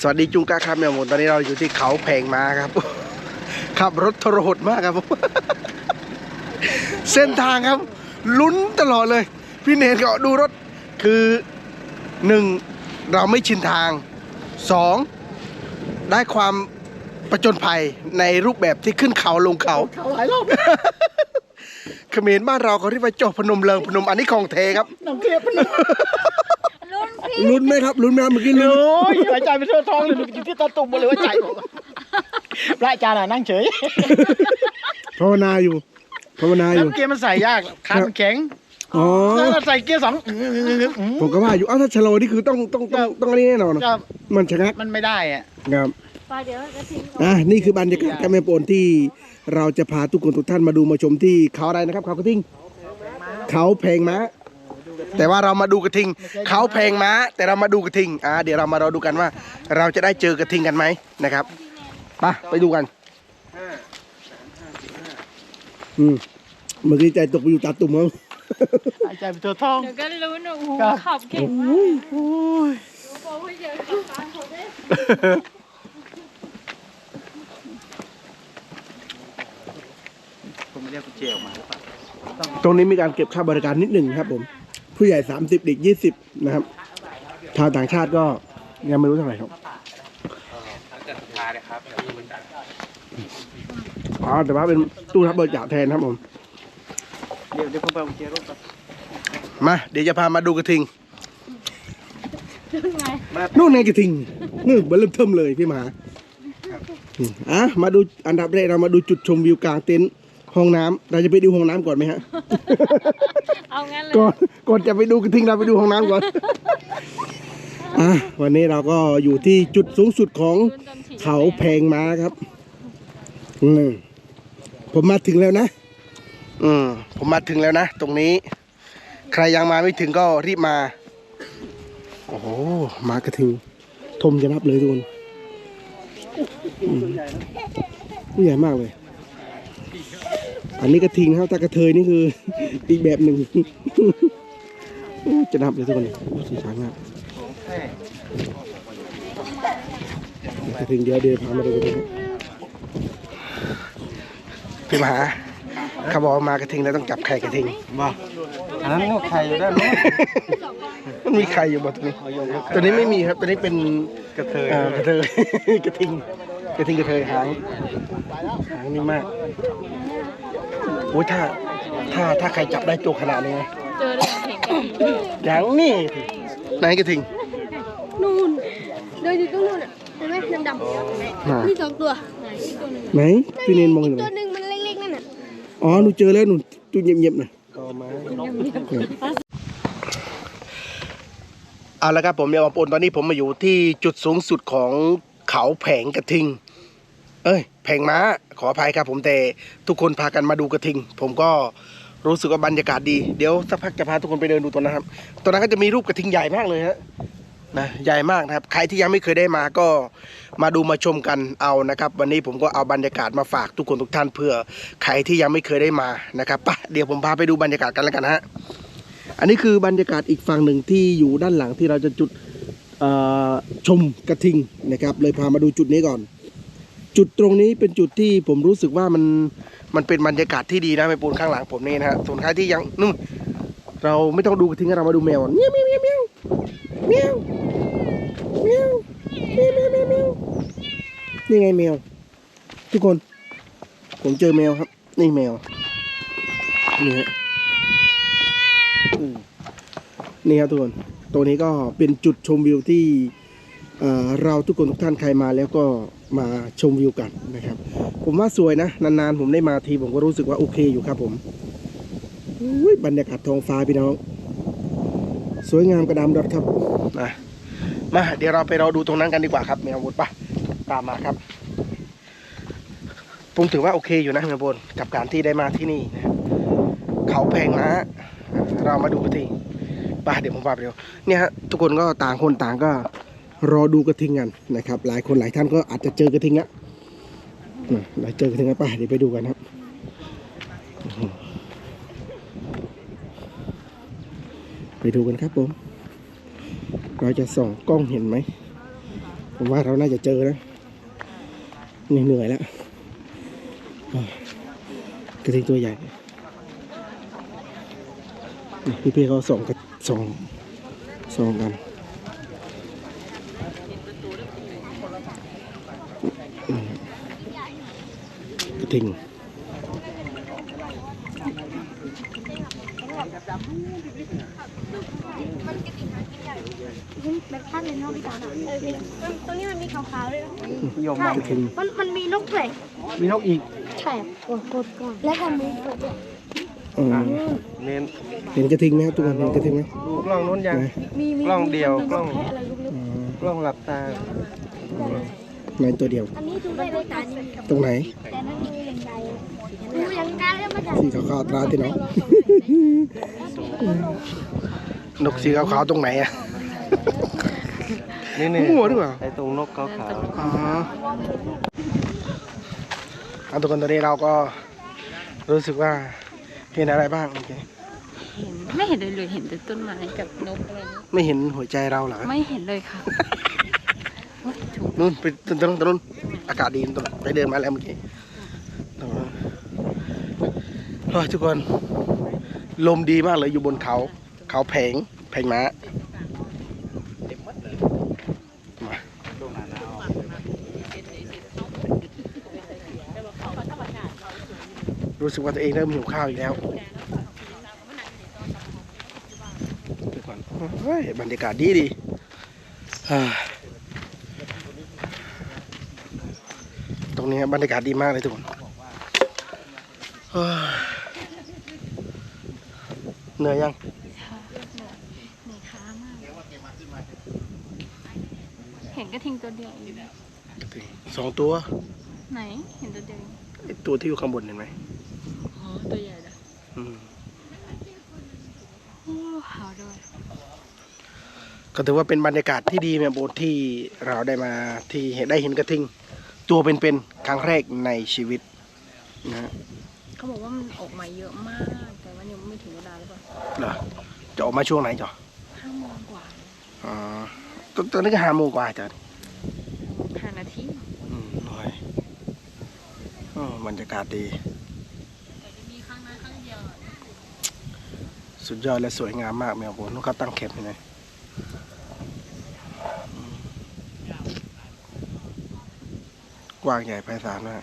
สวัสดีจุงกาครับแมวหมดตอนนี้เราอยู่ที่เขาแพงมาครับ ขับรถทรหดมากครับผมเส้นทางครับ ลุ้นตลอดเลย พี่เนทก็ดูรถคือหนึ่งเราไม่ชินทางสองได้ความประจนภัยในรูปแบบที่ขึ้นเขาลงเขาเขาหลายรอบเขมรบ้านเราเขาเรียกว่าจอพนมเริงพนมอันนี้ของเทครับน้ำเกลียบมันรุ่นพี่ ลุ้นไหมครับลุ้นไหมครับเมื่อกี้ลุ้นโอ้ยหายใจไปทั่วท้องเลยอยู่ที่ตาตุ่มหมดเลยว่าใจผมพระอาจารย์น่ะนั่งเฉยภาวนาอยู่ภาวนาอยู่น้ำเกลียบมันใส่ยากขามันแข็งอ๋อ แล้วเราใส่เกียร์สองอื้ออื้ออื้ออื้อผมก็ว่าอยู่อ้าวถ้าชะลอนี่คือต้องต้องต้องต้องอันนี้แน่นอนก็มันชะงักมันไม่ได้อะครับปลาเดี๋ยวกระทิงอะนี่คือบรรยากาศการแม่โปนที่เราจะพาทุกคนทุกท่านมาดูมาชมที่เขาอะไรนะครับ เขากระทิงเขาแพงม้า แต่ว่าเรามาดูกระทิงเขาแพงม้า แต่เรามาดูกระทิงอ่าเดี๋ยวเรามารอดูกันว่า เราจะได้เจอกระทิงกันไหมนะครับไปไปดูกันอืมเมื่อกี้ใจตกไปอยู่ตาตุ่มแล้วหายใจไปทั่วท้องเดี๋ยวก็รู้นะโอ้โหครับขับเก่งมากโอ้ยบอกว่าเยอะขับตามเขาได้ผมไม่เรียกกุญแจออกมาหรือเปล่าตรงนี้มีการเก็บค่าบริการนิดหนึ่งครับผม ผู้ใหญ่ 30 เด็ก 20 นะครับ ชาวต่างชาติก็ยังไม่รู้เท่าไหร่ครับอ๋อแต่ว่าเป็นตู้รับบริจาคแทนครับผม เดี๋ยวเดี๋ยวผมไปเอากุญแจรถก่อนมา เดี๋ยวจะพามาดูกระทิงยังไงนู่นไงกระทิงนู่นเบลเริ่มเทิมเลยพี่หมาอืมอะมาดูอันดับแรกเรามาดูจุดชมวิวกลางเต็นท์ ห้องน้ำเราจะไปดูห้องน้ำก่อนไหมฮะ เอางั้นเลยก่อนก่อนจะไปดูกระทิงเราไปดูห้องน้ำก่อน อะวันนี้เราก็อยู่ที่จุดสูงสุดของรุ่นจนฉีดเขาแพงม้าครับ อืมผมมาถึงแล้วนะ อืม ผมมาถึงแล้วนะ ตรงนี้ ใครยังมาไม่ถึงก็รีบมา โอ้โห มากระทิงทมจะนับเลยทุกคนอืมผู้ใหญ่มากเลย อันนี้กระทิงนะครับแต่กระเทยนี่คือ อีกแบบหนึ่งจะนับเลยทุกคนเลยโอ้สีสันมากของแท้กระทิงเดี๋ยวเดี๋ยวพามาดูกระทิงพี่มหาเขาบอกว่ามากระทิงแล้วต้องจับไข่กระทิงบ้าอันนั้นก็ใครอยู่ด้านโน้นมันมีไข่อยู่บ่ตัวนี้ตัวนี้ไม่มีครับตัวนี้เป็นกระเทยอ่ากระเทยกระทิงกระทิงกระเทยหางหางนี่มากโอ้ยถ้าถ้าถ้าใครจับได้ตัวขนาดนี้นะเจอเรื่องเข่งกันอย่างนี้ไหนกระทิงนู่นเดินอยู่ตรงนู่นอะเห็นไหมดำดำอ่าๆมีสองตัวไหนพี่เนนมองเห็นไหมตัวหนึ่งมันเล็กๆนั่นน่ะอ๋อหนูเจอแล้วหนูจุดเงียบๆหน่อยเอาละครับผมยาวปนตอนนี้ผมมาอยู่ที่จุดสูงสุดของเขาแผงกระทิง เอ้ย แผงม้าขออภัยครับผมแต่ทุกคนพากันมาดูกระทิง ผมก็รู้สึกว่าบรรยากาศดีเดี๋ยวสักพักจะพาทุกคนไปเดินดูตัวนะครับตัวนั้นก็จะมีรูปกระทิงใหญ่มากเลยฮะนะใหญ่มากนะครับ ใครที่ยังไม่เคยได้มาก็มาดูมาชมกันเอานะครับ วันนี้ผมก็เอาบรรยากาศมาฝากทุกคนทุกท่านเพื่อใครที่ยังไม่เคยได้มานะครับปะเดี๋ยวผมพาไปดูบรรยากาศกันแล้วกันฮะอันนี้คือบรรยากาศอีกฝั่งหนึ่งที่อยู่ด้านหลังที่เราจะจุดชมกระทิงนะครับ เลยพามาดูจุดนี้ก่อน จุดตรงนี้เป็นจุดที่ผมรู้สึกว่ามันมันเป็นบรรยากาศที่ดีนะไปปูนข้างหลังผมนี่นะฮะส่วนใครที่ยังนู่นเราไม่ต้องดูกระทิงเรามาดูแมวก่อนเมียวเมียวเมียวเมียวเมียวแมวแมวแมวแมวแมวนี่ไงแมว ทุกคน ผมเจอแมวครับ นี่แมวนี่ฮะนี่ครับทุกคน ตัวนี้ก็เป็นจุดชมวิวที่ เราทุกคนทุกท่านใครมาแล้วก็มาชมวิวกันนะครับ ผมว่าสวยนะ นานๆ ผมได้มาทีผมก็รู้สึกว่าโอเคอยู่ครับผมบรรยากาศท้องฟ้าพี่น้อง สวยงามกระดำดอดครับนะมาเดี๋ยวเราไปเรอดูตรงนั้นกันดีกว่าครับแมวบุตรปะตามมาครับ ผมถือว่าโอเคอยู่นะแมวบุตรกับการที่ได้มาที่นี่นะเขาแพงนะเรามาดูกระทิงไปเดี๋ยวผมพาไปดูเนี่ยฮะทุกคนก็ต่างคนต่างก็ รอดูกระทิงกันนะครับ หลายคนหลายท่านก็อาจจะเจอกระทิงละอืมหลายเจอกระทิงแล้วไปเดี๋ยวไปดูกันครับไปดูกันครับผมเราจะส่องกล้องเห็นไหมผมว่าเราน่าจะเจอนะเหนื่อยแล้วกระทิงตัวใหญ่พี่ๆเขาส่องกระส่องส่องกันอืมก ระทิงแบบท่านเลยนกพี่ตาตรงนี้มันมีขาวๆด้วยนะยมมันมันมีนกด้วยมีนกอีก ใช่กดกดก่อนแล้วก็มีกดด้วยอืมเน้นเห็นกระทิงไหมครับทุกคนเห็นกระทิงไหมกล้องนู้นยังกล้องเดียวกล้องกล้องหลับตา ในตัวเดียว อันนี้ดูได้ด้วยตานี่ตรงไหนแต่นั่นดูอย่างไรดูอย่างไรแล้วมันจะสีขาวๆตราที่น้องนกสีขาวๆตรงไหนอะนี่นี่มั่วหรือเปล่าไอ้ตรงนกขาวอ๋อเอาทุกคนตอนนี้เราก็รู้สึกว่าเห็นอะไรบ้างโอเคเห็นไม่เห็นเลยเลยเห็นแต่ต้นไม้กับนกอะไรนี่ไม่เห็นหัวใจเราเหรอไม่เห็นเลยค่ะโอ๊ยถูก นู่นไปตรงตรงตรงนู้นอากาศดีตรงไปเดินมาแล้วเมื่อกี้ตรงนู้นโอ้ยทุกคน ลมดีมากเลยอยู่บนเขา เขาแผงแผงม้ามารู้สึกว่าตัวเองเริ่มหิวข้าวอีกแล้วทุกคนเฮ้ยบรรยากาศดีดีอ่า ต รงนี้บรรยากาศดีมากเลยทุกคนเฮ้ยเหนื่อยยังในค้ามากเห็นกระทิงตัวเดียวเองสองตัว ไหน เห็นตัวเดียวเองไอ้ตัวที่อยู่ข้างบนเห็นไหมอ๋อตัวใหญ่เลยอืมโอ้ขาวด้วยก็ถือว่าเป็นบรรยากาศที่ดีแม่โบทที่เราได้มาที่เห็นได้เห็นกระทิง ตัวเป็นๆครั้งแรกในชีวิตนะฮะเขาบอกว่ามันออกมาเยอะมาก แต่ว่ายังไม่ถึงเวลาหรือเปล่าเหรอจะออกมาช่วงไหนจ๊ะห้าโมงกว่าอ๋อตอนตอนนี้ก็ห้าโมงกว่าจ้ะห้านาทีอืมน้อยอ๋อบรรยากาศดีมีครั้งนั้นครั้งเดียวสุดยอดและสวยงามมากแมวโบนนุกเขาตั้งแคมป์ยังไง กว้างใหญ่ไพศาลมาก